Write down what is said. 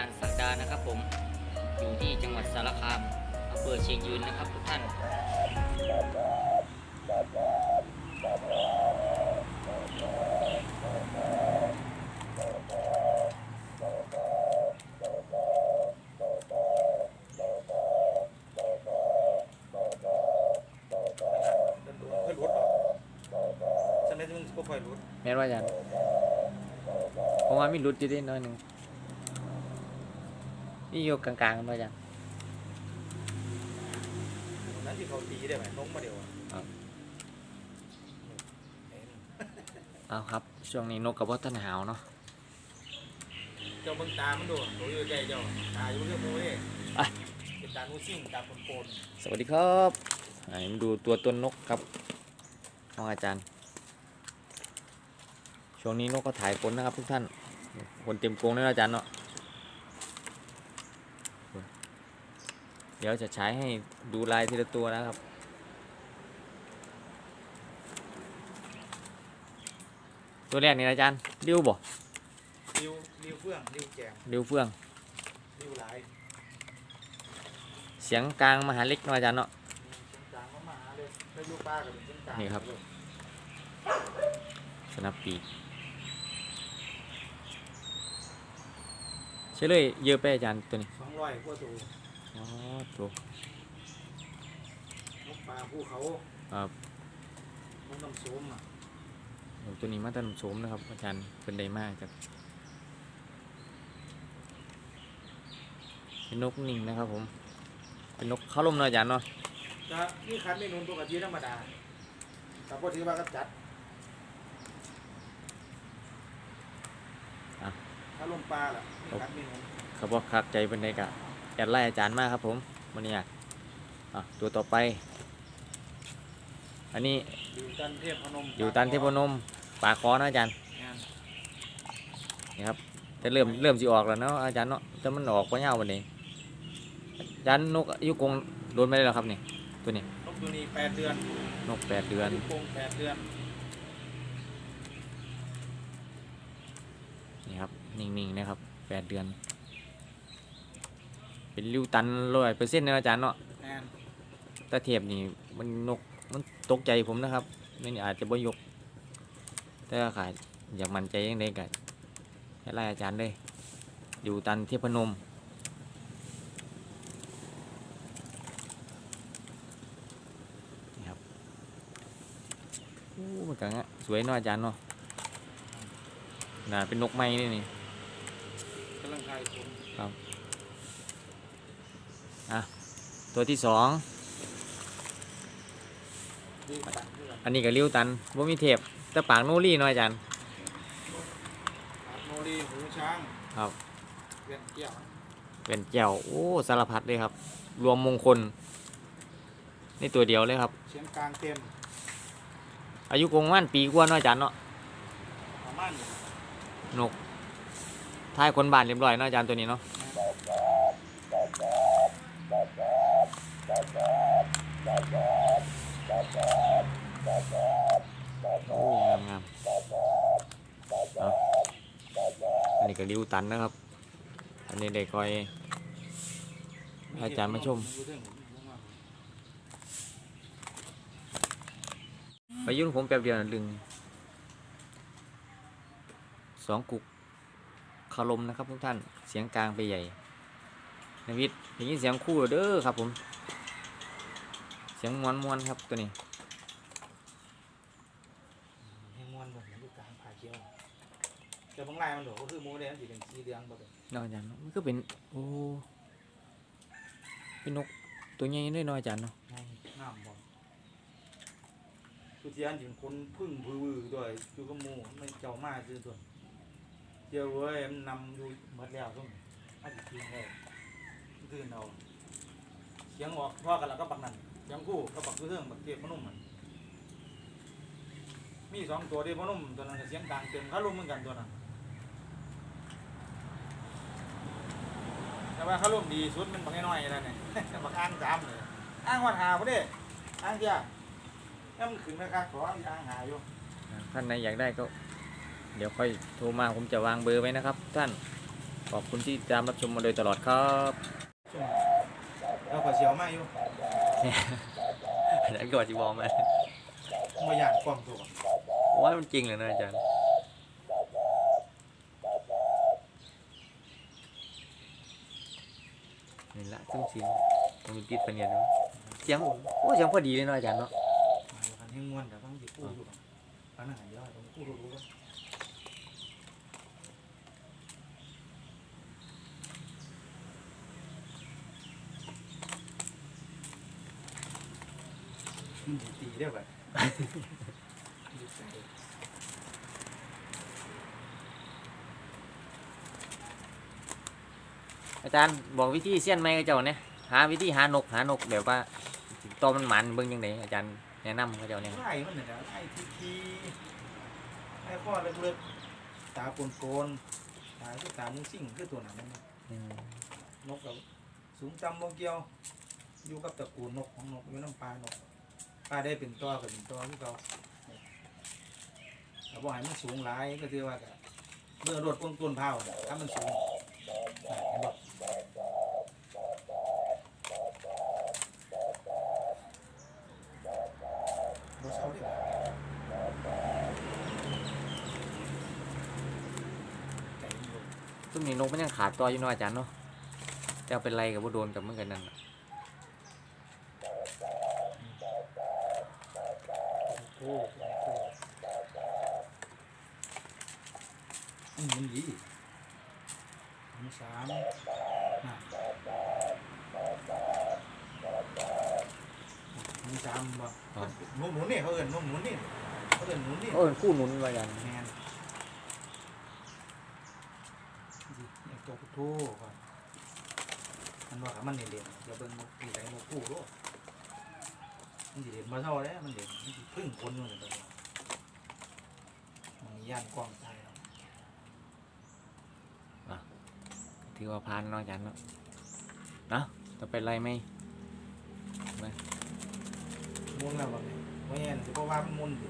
นะครับผมอยู่ที่จังหวัดสารคามอำเภอเชียงยืนนะครับทุกท่านมันดูค่อยรุดหรอกฉะนั้นมึงก็ค่อยรุดแม่นว่าอาจารย์ผมว่ามีรุดอยู่ดิน้อยหนึ่ง นี่อยู่กลางๆกันป่ะอาจารย์นั้นที่เขาตีได้ไหมน้องมาเดียวอะครับเห็นเอาครับช่วงนี้นกกระบอกต้นหาวเนาะเจ้าเบิ่งตามันดูตัวอยู่ใจเจ้าตาอยู่เรื่องมูนี่อะเป็นตาหนูซิ่งตาปนสวัสดีครับอ่ามาดูตัวต้นนกครับน้องอาจารย์ ช่วงนี้นกก็ถ่ายคนนะครับทุกท่านคนเต็มกรงเลยนะอาจารย์เนาะ เดี๋ยวจะใช้ให้ดูลายทีละตัวนะครับ ตัวแรกนี่นะอาจารย์ริ้วบ่ๆริ้วริ้วเฟื่องริ้วแจงริ้วเฟื่องริ้วหลายเสียงกลางมหาเล็กเนาะอาจารย์เนาะเส้นกลางมาหาเลยแล้วอยู่ป้าก็เป็นเส้นกลางนี่ครับสนับปีกใช่เลยเยอะไปอาจารย์ตัวนี้สองร้อยกว่าตัว อ๋อตัวนกปลาภูเขาครับนกน้ำโสมอะโอ้ตัวนี้มาตรนโสมนะครับ อาจารย์เป็นไดมากครับเป็นนกนิ่งนะครับผม เป็นนกเข้าลมเนาะอาจารย์เนาะจะนี่คันไม่นุนปกติธรรมดาแต่พอถือว่าก็จัดถ้าลมปลาล่ะนี่คันไม่นุนเขาบอกคักใจเป็นไดกะ แอดไล่อาจารย์มากครับผมวันนี้อะอะตัวต่อไป อันนี้อยู่ตันเทพพนมอยู่ตันเทพนมป่าคอนะอาจารย์งานนี่ครับแต่เริ่มเริ่มสิออกแล้วเนาะอาจารย์เนาะจะมันออกว่าเงาวันนี้อาจารย์นกอายุกรงโดนไปแล้วครับนี่ตัวนี้นกตัวนี้แปดเดือนนกแปดเดือนลูกโป่งแปดเดือนนี่ครับนิ่งๆนะครับแปดเดือน เป็นริ้วตันร้อยเปอร์เซ็นต์นะอาจารย์เนาะงานตาเทียบนี่มันนกมันตกใจผมนะครับนี่อาจจะบ่ยก แต่ว่าขาอยากมั่นใจยังไงกันให้ไล่อาจารย์เลยอยู่ตันเทพนมนี่ครับโอ้มันกังะสวยเนาะอาจารย์เนาะน่าเป็นนกไม้นี่นี่กำลังกายผมตัวที่ส องดีตัดเพื่อนอันนี้ก็ริ้วตันบ่มีเทปแต่ปากโนรี่เนาะอาจารย์ตัดโมลีหูช้างครับเวียนเกี่ยวเป็นแก้วโอ้สารพัดเลยครับ รวมมงคลนี่ตัวเดียวเลยครับเสียงกลางเต็มอายุกงมันปีกว่าเนาะอาจารย์เนาะประมาณนี้นกท้ายคนบานเรียบร้อยเนาะอาจารย์ตัวนี้เนาะ โอ้งามงามอันนี้ก็ริ้วตันนะครับ อันนี้ได้คอย อาจารย์มาชม ไปยุ่นผมแป๊บเดียวนะดึงสองกุกคารมนะครับทุกท่าน เสียงกลางไปใหญ่นวิทย์อย่างนี้เสียงคู่เด้อครับผม สียงมวนมวนๆครับตัวนี้ให้ม้วนหมดดูกลางผาเขียวแต่บางลายมันโดดก็คือหมูแดงสีเป็นสีเหลืองหมดเลยนอกจากนั้นมันก็เป็นโอ้เป็นนกตัวใหญ่ด้วยเน้อยจันเนาะงามบ่คือเทียนถึงคนพึ่งพื้อๆด้วยอยู่กับหมูไม่เจ้ามาซื้อส่วนเดี๋ยวเว้ยมันนำอยู่หมดแล้วซุ่มอาจจะทิ้งเลยซื้อเอาเสียงออกพ่อกันแล้วก็ปักนั่นเสี ยงคู่ก็ปักเครื่องปักเก็บมนุ่มมันมีสองตัวที่มนุ่มตัวนั้นก็เสียงดังเต็มเขาลมเหมือนกันตัวนั้นแต่ว่าเขาร่วมดีสุดมันบางน้อยๆแล้วเนี่ยบางอ้างจามเลยอ้างวันหาพอดีอ้างเดียวแล้วมันขึ้นนะครับขออ้างหาอยู่ท่านไหนอยากได้ก็ เดี๋ยวค่อยโทรมาผมจะวางเบอร์ไว้นะครับ ท่านขอบคุณที่ติดตามรับชมมาโดยตลอดครับช่วงแล้วก็เสียวมาอยู่ อันนั้นก็จะบอกมาบ่อยากกล้องตัวว่ามันจริงเลยนะอาจารย์นี่ละซุ้มเสียงมันมีติดปะเนี่ยเนาะเสียงโอ้เสียงพอดีเลยเนาะอาจารย์เนาะมาแล้วกันให้ม่วนแต่ต้องสิพูดอยู่ก่อนปัญหาเยอะต้องพูดรู้ๆก่อน มันสิตีได้แบบอาจารย์บอกวิธีเสี้ยนไหมกับเจ้าเนี่ยหาวิธีหานกหานกแบบว่าตัวมันหมันเบิ่งยังไงอาจารย์แนะนำกับเจ้าเนี่ยไล่มันเนี่ยนะไล่ทีทีไล่ข้อเล็กๆตาโกนๆตาคือตามุ้งซิ่งคือตัวหนังมันอืมนกกับสูงจำบ่เกี่ยวอยู่กับตระกูลนกของนกอยู่น้ำปลานก ปลาได้เป็นตัวก็เป็นตัวที่เขาแต่บ่ให้มันสูงหลายก็คือว่าก็เบื่อรถพวงต้นเผาเนี่ยถ้ามันสูงน่ะเห็นบ่บ่เศร้าเดิใจอยู่ซึ่งนี่นกมันยังขาดตัวอยู่เนาะอาจารย์เนาะจะเอาเป็นไรกับว่าโดนกับเหมื่อนกันนั่นน่ะ โอ้โหอืมมันดีมันสามน่ะมันสามบ่หนูหนูนี่เขาเอิ้นหนูหนูนี่เขาเอิ้นหนูนี่โอ้ยคู่หนุนไว้อาจารย์แมนดิเนี่ยตัวผู้โทก่อนมันว่ากับมันเด่นๆอย่าเบิ่งมุกตีใส่มุกคู่โลด มันสิเด่นมาเท่าแล้วมันเด่นมันสิพึ่งคนนู่นเลยมันมีย่านกว้างตายแล้วถือว่าพานเนาะอาจารย์เนาะเนาะจะเป็นไรไหมมุนแล้วบ่เนี่ยบ่แม่นสิเพราะว่ามันมุนดิ